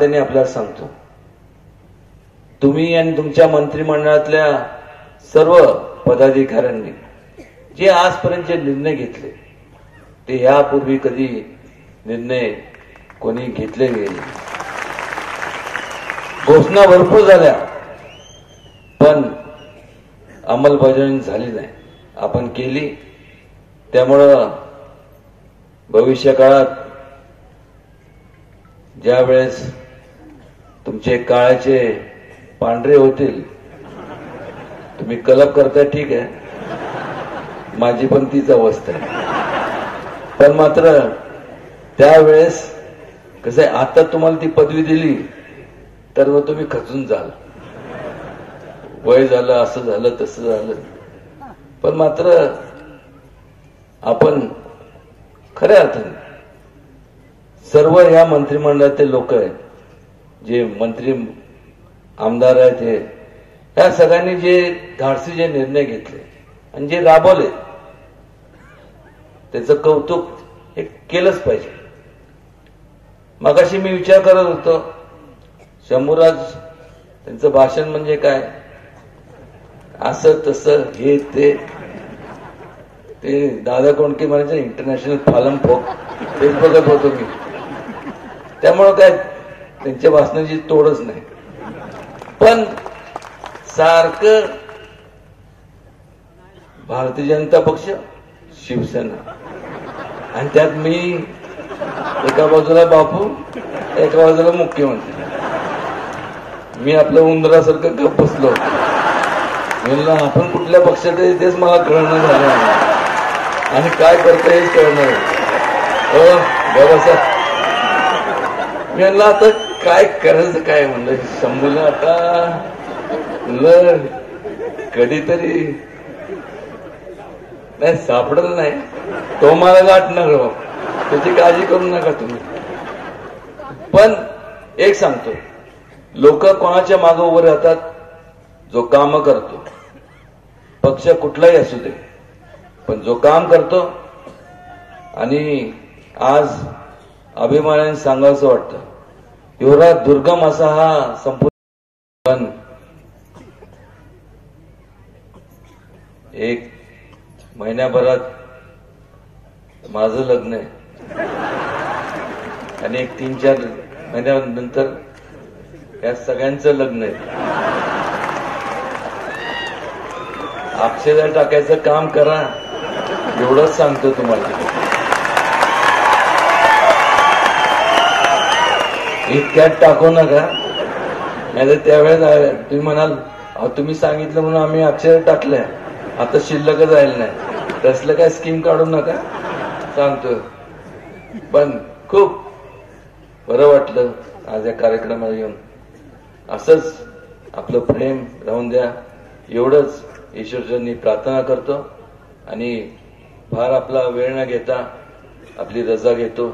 त्यांनी आपल्याला सांगतो. तुम्ही आणि तुमच्या मंत्रिमंडळातल्या सर्व पदाधिकाऱ्यांनी जे आजपर्यंतचे निर्णय घेतले ते यापूर्वी कधी निर्णय कोणी घेतले गेले घोषणा भरपूर झाल्या पण अंमलबजावणी झाली नाही. आपण केली त्यामुळं भविष्य काळात ज्या वेळेस तुमचे काळाचे पांढरे होतील. तुम्ही कलप करताय ठीक आहे. माझी पण तीच अवस्था आहे. पण मात्र त्यावेळेस कसं आहे आता तुम्हाला ती पदवी दिली तर मग तुम्ही खचून जाल. वय झालं असं झालं तसं झालं. पण मात्र आपण खऱ्या अर्थाने सर्व या मंत्रिमंडळातले लोक आहेत जे मंत्री आमदार आहेत हे या सगळ्यांनी जे धाडसी जे निर्णय घेतले आणि जे राबवले त्याचं कौतुक हे केलंच पाहिजे. मगाशी मी विचार करत होतो शंभूराज त्यांचं भाषण म्हणजे काय? असं तसं हे ते. ते दादा कोणके म्हणायचे इंटरनॅशनल फालम फोक तेच बघत होतो मी. त्यामुळं काय त्यांच्या भाषणाची तोडच नाही. पण सारखं भारतीय जनता पक्ष शिवसेना. आणि त्यात मी एका बाजूला बापू एका बाजूला मुख्यमंत्री. मी आपलं उंदरासारखं गप बसलो म्हणलं आपण कुठल्या पक्षात आहे तेच मला कळणं झालं आणि काय करता हेच कळणार बाबासाहेब. मी म्हणलं आता काय करायचं काय म्हणलं? शंभूला आता? म्हणलं कधीतरी. नाही सापडत नाही. तो मला गाठणार हो त्याची काळजी करू नका तुम्ही. पण एक सांगतो. लोक कोणाच्या मागे उभं राहतात? जो काम करतो. पक्ष कुठलाही असू दे. पण जो काम करतो. आणि आज अभिमानाने सांगावंसं वाटतं. एवढा दुर्गम असा हा संपूर्ण एक महिन्याभरात माझं लग्न आहे. आणि एक तीन चार महिन्यानंतर या सगळ्यांचं लग्न आहे. अक्षदा टाकायचं काम करा एवढंच सांगतो तुम्हाला. इतक्यात टाकू नका. नाही त्यावेळेस तुम्ही म्हणाल अहो तुम्ही सांगितलं म्हणून आम्ही अक्षर टाकलंय. आता शिल्लक जायला नाही. तसलं काय स्कीम काढू नका. सांगतो पण खूप बरं वाटलं आज या कार्यक्रमाला येऊन. असंच आपलं प्रेम राहून द्या. एवढंच ईश्वरचरणी प्रार्थना करतो. आणि फार आपला वेळ न घेता आपली रजा घेतो.